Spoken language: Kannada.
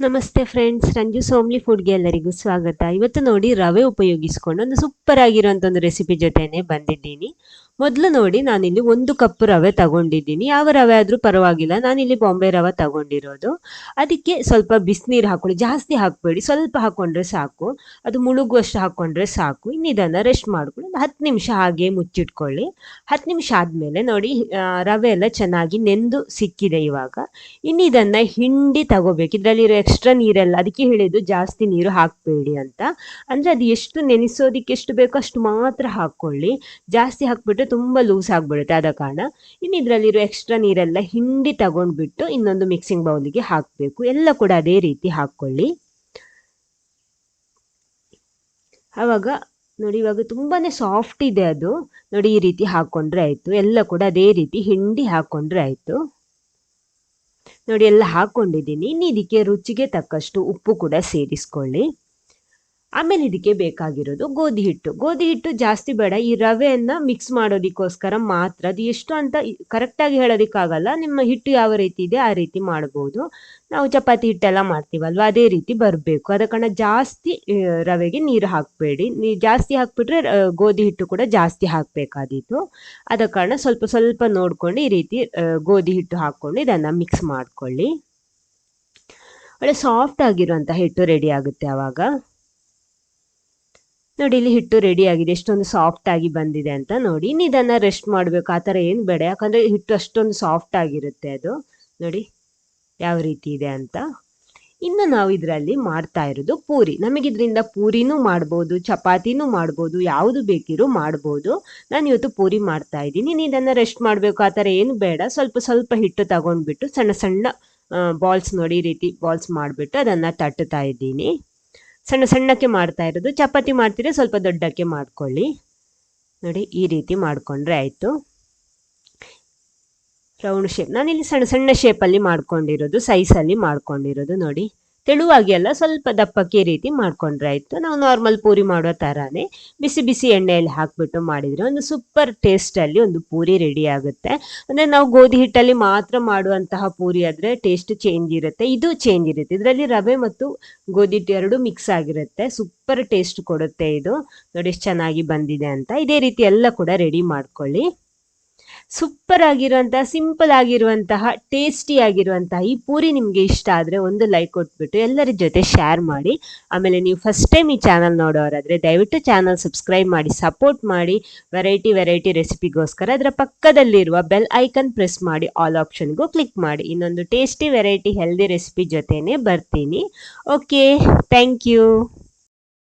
ನಮಸ್ತೆ ಫ್ರೆಂಡ್ಸ್ ರಂಜು ಸೋಮ್ಲಿ ಫುಡ್ಗೆ ಎಲ್ಲರಿಗೂ ಸ್ವಾಗತ. ಇವತ್ತು ನೋಡಿ ರವೆ ಉಪಯೋಗಿಸ್ಕೊಂಡು ಒಂದು ಸೂಪರ್ ಆಗಿರುವಂಥ ಒಂದು ರೆಸಿಪಿ ಜೊತೆನೆ ಬಂದಿದ್ದೀನಿ. ಮೊದಲು ನೋಡಿ ನಾನಿಲ್ಲಿ ಒಂದು ಕಪ್ ರವೆ ತಗೊಂಡಿದ್ದೀನಿ. ಯಾವ ರವೆ ಆದರೂ ಪರವಾಗಿಲ್ಲ. ನಾನಿಲ್ಲಿ ಬಾಂಬೆ ರವೆ ತಗೊಂಡಿರೋದು. ಅದಕ್ಕೆ ಸ್ವಲ್ಪ ಬಿಸಿನೀರು ಹಾಕೊಳ್ಳಿ ಜಾಸ್ತಿ ಹಾಕಬೇಡಿ. ಸ್ವಲ್ಪ ಹಾಕ್ಕೊಂಡ್ರೆ ಸಾಕು. ಅದು ಮುಳುಗುವಷ್ಟು ಹಾಕ್ಕೊಂಡ್ರೆ ಸಾಕು. ಇನ್ನು ಇದನ್ನು ರೆಸ್ಟ್ ಮಾಡ್ಕೊಳ್ಳಿ. ಒಂದು ಹತ್ತು ನಿಮಿಷ ಹಾಗೆ ಮುಚ್ಚಿಟ್ಕೊಳ್ಳಿ. ಹತ್ತು ನಿಮಿಷ ಆದಮೇಲೆ ನೋಡಿ ರವೆ ಎಲ್ಲ ಚೆನ್ನಾಗಿ ನೆಂದು ಸಿಕ್ಕಿದೆ ಇವಾಗ. ಇನ್ನು ಇದನ್ನು ಹಿಂಡಿ ತಗೋಬೇಕು. ಇದರಲ್ಲಿರೋ ಎಕ್ಸ್ಟ್ರಾ ನೀರೆಲ್ಲ, ಅದಕ್ಕೆ ಹೇಳಿದ್ದು ಜಾಸ್ತಿ ನೀರು ಹಾಕಬೇಡಿ ಅಂತ. ಅಂದರೆ ಅದು ಎಷ್ಟು ನೆನೆಸೋದಕ್ಕೆ ಎಷ್ಟು ಬೇಕೋ ಅಷ್ಟು ಮಾತ್ರ ಹಾಕ್ಕೊಳ್ಳಿ. ಜಾಸ್ತಿ ಹಾಕ್ಬಿಟ್ರೆ ತುಂಬ ಲೂಸ್ ಆಗಿಬಿಡುತ್ತೆ ಆದ ಕಾರಣ ಇನ್ನು ಇದರಲ್ಲಿರೋ ಎಕ್ಸ್ಟ್ರಾ ನೀರೆಲ್ಲ ಹಿಂಡಿ ತಗೊಂಡ್ಬಿಟ್ಟು ಇನ್ನೊಂದು ಮಿಕ್ಸಿಂಗ್ ಬೌಲಿಗೆ ಹಾಕಬೇಕು. ಎಲ್ಲ ಕೂಡ ಅದೇ ರೀತಿ ಹಾಕ್ಕೊಳ್ಳಿ. ಆವಾಗ ನೋಡಿ ಇವಾಗ ತುಂಬಾ ಸಾಫ್ಟ್ ಇದೆ ಅದು. ನೋಡಿ ಈ ರೀತಿ ಹಾಕ್ಕೊಂಡ್ರೆ ಆಯಿತು. ಎಲ್ಲ ಕೂಡ ಅದೇ ರೀತಿ ಹಿಂಡಿ ಹಾಕ್ಕೊಂಡ್ರೆ ಆಯಿತು. ನೋಡಿ ಎಲ್ಲ ಹಾಕ್ಕೊಂಡಿದ್ದೀನಿ ಇನ್ನು ಇದಕ್ಕೆ ರುಚಿಗೆ ತಕ್ಕಷ್ಟು ಉಪ್ಪು ಕೂಡ ಸೇರಿಸ್ಕೊಳ್ಳಿ. ಆಮೇಲೆ ಇದಕ್ಕೆ ಬೇಕಾಗಿರೋದು ಗೋಧಿ ಹಿಟ್ಟು. ಗೋಧಿ ಹಿಟ್ಟು ಜಾಸ್ತಿ ಬೇಡ. ಈ ರವೆಯನ್ನು ಮಿಕ್ಸ್ ಮಾಡೋದಕ್ಕೋಸ್ಕರ ಮಾತ್ರ, ಅದು ಎಷ್ಟು ಅಂತ ಕರೆಕ್ಟಾಗಿ ಹೇಳೋದಕ್ಕಾಗಲ್ಲ. ನಿಮ್ಮ ಹಿಟ್ಟು ಯಾವ ರೀತಿ ಇದೆ ಆ ರೀತಿ ಮಾಡ್ಬೋದು. ನಾವು ಚಪಾತಿ ಹಿಟ್ಟೆಲ್ಲ ಮಾಡ್ತೀವಲ್ವ, ಅದೇ ರೀತಿ ಬರಬೇಕು. ಅದ ಕಾರಣ ಜಾಸ್ತಿ ರವೆಗೆ ನೀರು ಹಾಕಬೇಡಿ. ನೀರು ಜಾಸ್ತಿ ಹಾಕ್ಬಿಟ್ರೆ ಗೋಧಿ ಹಿಟ್ಟು ಕೂಡ ಜಾಸ್ತಿ ಹಾಕಬೇಕಾದೀತು. ಅದ ಕಾರಣ ಸ್ವಲ್ಪ ಸ್ವಲ್ಪ ನೋಡ್ಕೊಂಡು ಈ ರೀತಿ ಗೋಧಿ ಹಿಟ್ಟು ಹಾಕ್ಕೊಂಡು ಇದನ್ನು ಮಿಕ್ಸ್ ಮಾಡ್ಕೊಳ್ಳಿ. ಒಳ್ಳೆ ಸಾಫ್ಟ್ ಆಗಿರುವಂಥ ಹಿಟ್ಟು ರೆಡಿ ಆಗುತ್ತೆ ಆವಾಗ. ನೋಡಿ, ಇಲ್ಲಿ ಹಿಟ್ಟು ರೆಡಿ ಆಗಿದೆ. ಎಷ್ಟೊಂದು ಸಾಫ್ಟ್ ಆಗಿ ಬಂದಿದೆ ಅಂತ ನೋಡಿ. ಇದನ್ನ ರೆಸ್ಟ್ ಮಾಡಬೇಕು. ಆ ಥರ ಏನು ಬೇಡ. ಯಾಕಂದರೆ ಹಿಟ್ಟು ಅಷ್ಟೊಂದು ಸಾಫ್ಟ್ ಆಗಿರುತ್ತೆ ಅದು. ನೋಡಿ, ಯಾವ ರೀತಿ ಇದೆ ಅಂತ. ಇನ್ನು ನಾವು ಇದರಲ್ಲಿ ಮಾಡ್ತಾ ಇರೋದು ಪೂರಿ. ನಮಗಿದ್ರಿಂದ ಪೂರಿನೂ ಮಾಡ್ಬೋದು, ಚಪಾತಿನೂ ಮಾಡ್ಬೋದು, ಯಾವುದು ಬೇಕಿರೋ ಮಾಡ್ಬೋದು. ನಾನು ಇವತ್ತು ಪೂರಿ ಮಾಡ್ತಾ ಇದ್ದೀನಿ. ನೀನು ಇದನ್ನು ರೆಸ್ಟ್ ಮಾಡಬೇಕು. ಆ ಥರ ಏನು ಬೇಡ. ಸ್ವಲ್ಪ ಸ್ವಲ್ಪ ಹಿಟ್ಟು ತಗೊಂಡ್ಬಿಟ್ಟು ಸಣ್ಣ ಸಣ್ಣ ಬಾಲ್ಸ್ ನೋಡಿ ರೀತಿ ಬಾಲ್ಸ್ ಮಾಡಿಬಿಟ್ಟು ಅದನ್ನು ತಟ್ಟುತ್ತಾ ಇದ್ದೀನಿ. ಸಣ್ಣ ಸಣ್ಣಕ್ಕೆ ಮಾಡ್ತಾ ಇರೋದು. ಚಪಾತಿ ಮಾಡ್ತೀರಿ ಸ್ವಲ್ಪ ದೊಡ್ಡಕ್ಕೆ ಮಾಡ್ಕೊಳ್ಳಿ. ನೋಡಿ, ಈ ರೀತಿ ಮಾಡಿಕೊಂಡ್ರೆ ಆಯಿತು. ರೌಂಡ್ ಶೇಪ್ ನಾನಿಲ್ಲಿ ಸಣ್ಣ ಸಣ್ಣ ಶೇಪಲ್ಲಿ ಮಾಡ್ಕೊಂಡಿರೋದು ಸೈಜಲ್ಲಿ ಮಾಡ್ಕೊಂಡಿರೋದು ನೋಡಿ. ತೆಳುವಾಗಿ ಅಲ್ಲ ಸ್ವಲ್ಪ ದಪ್ಪಕ್ಕೆ ರೀತಿ ಮಾಡ್ಕೊಂಡ್ರೆ ಆಯಿತು. ನಾವು ನಾರ್ಮಲ್ ಪೂರಿ ಮಾಡೋ ಥರನೇ ಬಿಸಿ ಬಿಸಿ ಎಣ್ಣೆಯಲ್ಲಿ ಹಾಕಿಬಿಟ್ಟು ಮಾಡಿದರೆ ಒಂದು ಸೂಪರ್ ಟೇಸ್ಟಲ್ಲಿ ಒಂದು ಪೂರಿ ರೆಡಿ ಆಗುತ್ತೆ. ಅಂದರೆ ನಾವು ಗೋಧಿ ಹಿಟ್ಟಲ್ಲಿ ಮಾತ್ರ ಮಾಡುವಂತಹ ಪೂರಿ ಆದರೆ ಟೇಸ್ಟ್ ಚೇಂಜ್ ಇರುತ್ತೆ, ಇದು ಚೇಂಜ್ ಇರುತ್ತೆ. ಇದರಲ್ಲಿ ರವೆ ಮತ್ತು ಗೋಧಿ ಹಿಟ್ಟು ಎರಡು ಮಿಕ್ಸ್ ಆಗಿರುತ್ತೆ. ಸೂಪರ್ ಟೇಸ್ಟ್ ಕೊಡುತ್ತೆ ಇದು. ನೋಡಿ ಚೆನ್ನಾಗಿ ಬಂದಿದೆ ಅಂತ. ಇದೇ ರೀತಿ ಎಲ್ಲ ಕೂಡ ರೆಡಿ ಮಾಡ್ಕೊಳ್ಳಿ. ಸೂಪರ್ ಆಗಿರುವಂತಹ, ಸಿಂಪಲ್ ಆಗಿರುವಂತಹ, ಟೇಸ್ಟಿ ಆಗಿರುವಂತಹ ಈ ಪೂರಿ ನಿಮಗೆ ಇಷ್ಟ ಆದರೆ ಒಂದು ಲೈಕ್ ಕೊಟ್ಬಿಟ್ಟು ಎಲ್ಲರ ಜೊತೆ ಶೇರ್ ಮಾಡಿ. ಆಮೇಲೆ ನೀವು ಫಸ್ಟ್ ಟೈಮ್ ಈ ಚಾನಲ್ ನೋಡೋರಾದರೆ ದಯವಿಟ್ಟು ಚಾನಲ್ ಸಬ್ಸ್ಕ್ರೈಬ್ ಮಾಡಿ ಸಪೋರ್ಟ್ ಮಾಡಿ. ವೆರೈಟಿ ವೆರೈಟಿ ರೆಸಿಪಿಗೋಸ್ಕರ ಅದರ ಪಕ್ಕದಲ್ಲಿರುವ ಬೆಲ್ ಐಕನ್ ಪ್ರೆಸ್ ಮಾಡಿ ಆಲ್ ಆಪ್ಷನ್ಗೂ ಕ್ಲಿಕ್ ಮಾಡಿ. ಇನ್ನೊಂದು ಟೇಸ್ಟಿ ವೆರೈಟಿ ಹೆಲ್ದಿ ರೆಸಿಪಿ ಜೊತೆನೇ ಬರ್ತೀನಿ. Okay thank you